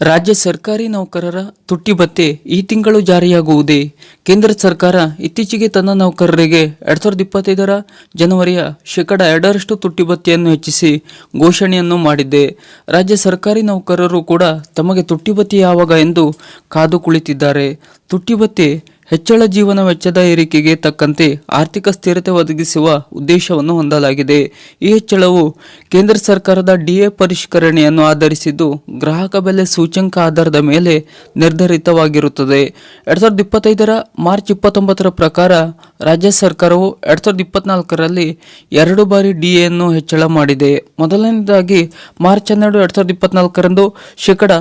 ರಾಜ್ಯ ಸರ್ಕಾರಿ ನೌಕರರ ತುಟ್ಟಿ ಭತ್ಯೆ ಈ ತಿಂಗಳು ಜಾರಿಯಾಗುವುದೇ? ಕೇಂದ್ರ ಸರ್ಕಾರ ಇತ್ತೀಚೆಗೆ ತನ್ನ ನೌಕರರಿಗೆ ಎರಡ್ ಸಾವಿರದ ಇಪ್ಪತ್ತೈದರ ಜನವರಿಯ ಶೇಕಡ ಎರಡರಷ್ಟು ತುಟ್ಟಿ ಭತ್ಯೆಯನ್ನು ಹೆಚ್ಚಿಸಿ ಘೋಷಣೆಯನ್ನು ಮಾಡಿದೆ ರಾಜ್ಯ ಸರ್ಕಾರಿ ನೌಕರರು ಕೂಡ ತಮಗೆ ತುಟ್ಟಿ ಭತ್ಯೆ ಯಾವಾಗ ಎಂದು ಕಾದು ಕುಳಿತಿದ್ದಾರೆ. ತುಟ್ಟಿ ಭತ್ಯೆ ಹೆಚ್ಚಳ ಜೀವನ ವೆಚ್ಚದ ಏರಿಕೆಗೆ ತಕ್ಕಂತೆ ಆರ್ಥಿಕ ಸ್ಥಿರತೆ ಒದಗಿಸುವ ಉದ್ದೇಶವನ್ನು ಹೊಂದಲಾಗಿದೆ. ಈ ಹೆಚ್ಚಳವು ಕೇಂದ್ರ ಸರ್ಕಾರದ ಡಿಎ ಪರಿಷ್ಕರಣೆಯನ್ನು ಆಧರಿಸಿದ್ದು, ಗ್ರಾಹಕ ಬೆಲೆ ಸೂಚ್ಯಂಕ ಆಧಾರದ ಮೇಲೆ ನಿರ್ಧರಿತವಾಗಿರುತ್ತದೆ. ಎರಡ್ ಸಾವಿರದ ಇಪ್ಪತ್ತೈದರ ಮಾರ್ಚ್ ಇಪ್ಪತ್ತೊಂಬತ್ತರ ಪ್ರಕಾರ ರಾಜ್ಯ ಸರ್ಕಾರವು ಎರಡ್ ಸಾವಿರದ ಇಪ್ಪತ್ನಾಲ್ಕರಲ್ಲಿ ಎರಡು ಬಾರಿ ಡಿಎಯನ್ನು ಹೆಚ್ಚಳ ಮಾಡಿದೆ. ಮೊದಲನೇದಾಗಿ ಮಾರ್ಚ್ ಹನ್ನೆರಡು ಎರಡ್ ಸಾವಿರದ ಇಪ್ಪತ್ನಾಲ್ಕರಂದು ಶೇಕಡ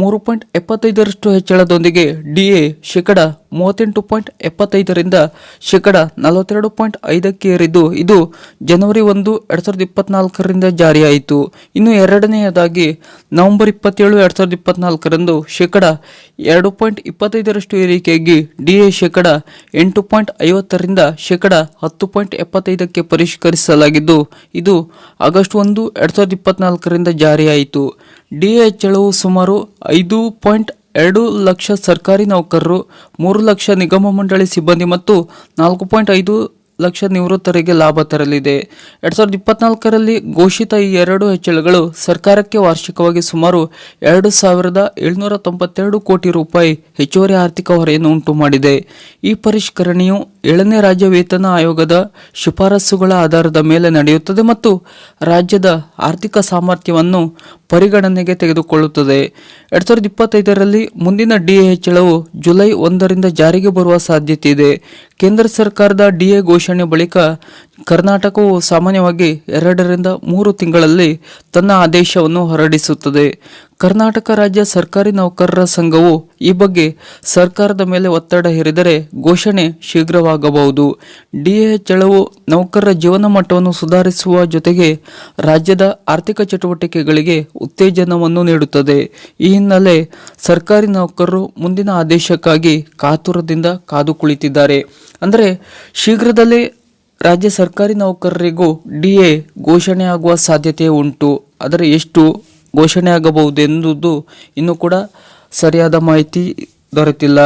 ಮೂರು ಪಾಯಿಂಟ್ ಎಪ್ಪತ್ತೈದರಷ್ಟು ಹೆಚ್ಚಳದೊಂದಿಗೆ ಡಿಎ ಶೇಕಡ ಮೂವತ್ತೆಂಟು ಪಾಯಿಂಟ್ ಎಪ್ಪತ್ತೈದರಿಂದ ಶೇಕಡ ನಲವತ್ತೆರಡು ಪಾಯಿಂಟ್ ಐದಕ್ಕೆ ಏರಿದ್ದು. ಇದು ಜನವರಿ ಒಂದು, ಎರಡ್ ಸಾವಿರದ ಇಪ್ಪತ್ನಾಲ್ಕರಿಂದ ಜಾರಿಯಾಯಿತು. ಇನ್ನು ಎರಡನೆಯದಾಗಿ ನವೆಂಬರ್ ಇಪ್ಪತ್ತೇಳು, ಎರಡ್ ಸಾವಿರದ ಇಪ್ಪತ್ನಾಲ್ಕರಂದು ಶೇಕಡ ಎರಡು ಪಾಯಿಂಟ್ ಇಪ್ಪತ್ತೈದರಷ್ಟು ಏರಿಕೆಯಾಗಿ ಡಿಎ ಶೇಕಡ ಎಂಟು ಪಾಯಿಂಟ್ ಐವತ್ತರಿಂದ ಶೇಕಡ ಹತ್ತು ಪಾಯಿಂಟ್ ಎಪ್ಪತ್ತೈದಕ್ಕೆ ಪರಿಷ್ಕರಿಸಲಾಗಿದ್ದು, ಇದು ಆಗಸ್ಟ್ ಒಂದು, ಎರಡು ಸಾವಿರದ ಇಪ್ಪತ್ನಾಲ್ಕರಿಂದ ಜಾರಿಯಾಯಿತು. ಡಿಎ ಹೆಚ್ಚಳವು ಸುಮಾರು ಐದು ಪಾಯಿಂಟ್ ಎರಡು ಲಕ್ಷ ಸರ್ಕಾರಿ ನೌಕರರು, ಮೂರು ಲಕ್ಷ ನಿಗಮ ಮಂಡಳಿ ಸಿಬ್ಬಂದಿ ಮತ್ತು ನಾಲ್ಕು ಪಾಯಿಂಟ್ ಐದು ಲಕ್ಷ ನಿವೃತ್ತರಿಗೆ ಲಾಭ ತರಲಿದೆ. ಎರಡ್ ಸಾವಿರದ ಇಪ್ಪತ್ನಾಲ್ಕರಲ್ಲಿ ಘೋಷಿತ ಈ ಎರಡು ಹೆಚ್ಚಳಗಳು ಸರ್ಕಾರಕ್ಕೆ ವಾರ್ಷಿಕವಾಗಿ ಸುಮಾರು ಎರಡು ಸಾವಿರದ ಏಳ್ನೂರ ತೊಂಬತ್ತೆರಡು ಕೋಟಿ ರೂಪಾಯಿ ಹೆಚ್ಚುವರಿ ಆರ್ಥಿಕ ಹೊರೆಯನ್ನು ಉಂಟು ಮಾಡಿದೆ ಈ ಪರಿಷ್ಕರಣೆಯು ಏಳನೇ ರಾಜ್ಯ ವೇತನ ಆಯೋಗದ ಶಿಫಾರಸುಗಳ ಆಧಾರದ ಮೇಲೆ ನಡೆಯುತ್ತದೆ ಮತ್ತು ರಾಜ್ಯದ ಆರ್ಥಿಕ ಸಾಮರ್ಥ್ಯವನ್ನು ಪರಿಗಣನೆಗೆ ತೆಗೆದುಕೊಳ್ಳುತ್ತದೆ. ಎರಡ್ ಸಾವಿರದ ಇಪ್ಪತ್ತೈದರಲ್ಲಿ ಮುಂದಿನ ಡಿಎ ಹೆಚ್ಚಳವು ಜುಲೈ ಒಂದರಿಂದ ಜಾರಿಗೆ ಬರುವ ಸಾಧ್ಯತೆ ಇದೆ ಕೇಂದ್ರ ಸರ್ಕಾರದ ಡಿಎ ಘೋಷಣೆ ಬಳಿಕ ಕರ್ನಾಟಕವು ಸಾಮಾನ್ಯವಾಗಿ ಎರಡರಿಂದ ಮೂರು ತಿಂಗಳಲ್ಲಿ ತನ್ನ ಆದೇಶವನ್ನು ಹೊರಡಿಸುತ್ತದೆ. ಕರ್ನಾಟಕ ರಾಜ್ಯ ಸರ್ಕಾರಿ ನೌಕರರ ಸಂಘವು ಈ ಬಗ್ಗೆ ಸರ್ಕಾರದ ಮೇಲೆ ಒತ್ತಡ ಹೇರಿದರೆ ಘೋಷಣೆ ಶೀಘ್ರವಾಗಬಹುದು. ಡಿಎ ಚಳವು ನೌಕರರ ಜೀವನ ಮಟ್ಟವನ್ನು ಸುಧಾರಿಸುವ ಜೊತೆಗೆ ರಾಜ್ಯದ ಆರ್ಥಿಕ ಚಟುವಟಿಕೆಗಳಿಗೆ ಉತ್ತೇಜನವನ್ನು ನೀಡುತ್ತದೆ. ಈ ಹಿನ್ನೆಲೆ ಸರ್ಕಾರಿ ನೌಕರರು ಮುಂದಿನ ಆದೇಶಕ್ಕಾಗಿ ಕಾತುರದಿಂದ ಕಾದು ಕುಳಿತಿದ್ದಾರೆ. ಅಂದರೆ ಶೀಘ್ರದಲ್ಲೇ ರಾಜ್ಯ ಸರ್ಕಾರಿ ನೌಕರರಿಗೂ ಡಿಎ ಘೋಷಣೆಯಾಗುವ ಸಾಧ್ಯತೆ ಉಂಟು. ಆದರೆ ಎಷ್ಟು? ಘೋಷಣೆಯಾಗಬಹುದು ಎಂದು ಇನ್ನೂ ಕೂಡ ಸರಿಯಾದ ಮಾಹಿತಿ ದೊರೆತಿಲ್ಲ.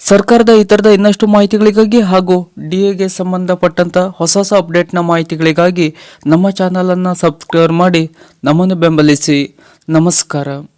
ಸರ್ಕಾರದ ಇತರದ ಇನ್ನಷ್ಟು ಮಾಹಿತಿಗಳಿಗಾಗಿ ಹಾಗೂ ಡಿ ಎಗೆ ಸಂಬಂಧಪಟ್ಟಂತ ಹೊಸ ಹೊಸ ಅಪ್ಡೇಟ್ನ ಮಾಹಿತಿಗಳಿಗಾಗಿ ನಮ್ಮ ಚಾನಲನ್ನು ಸಬ್ಸ್ಕ್ರೈಬ್ ಮಾಡಿ ನಮ್ಮನ್ನು ಬೆಂಬಲಿಸಿ. ನಮಸ್ಕಾರ.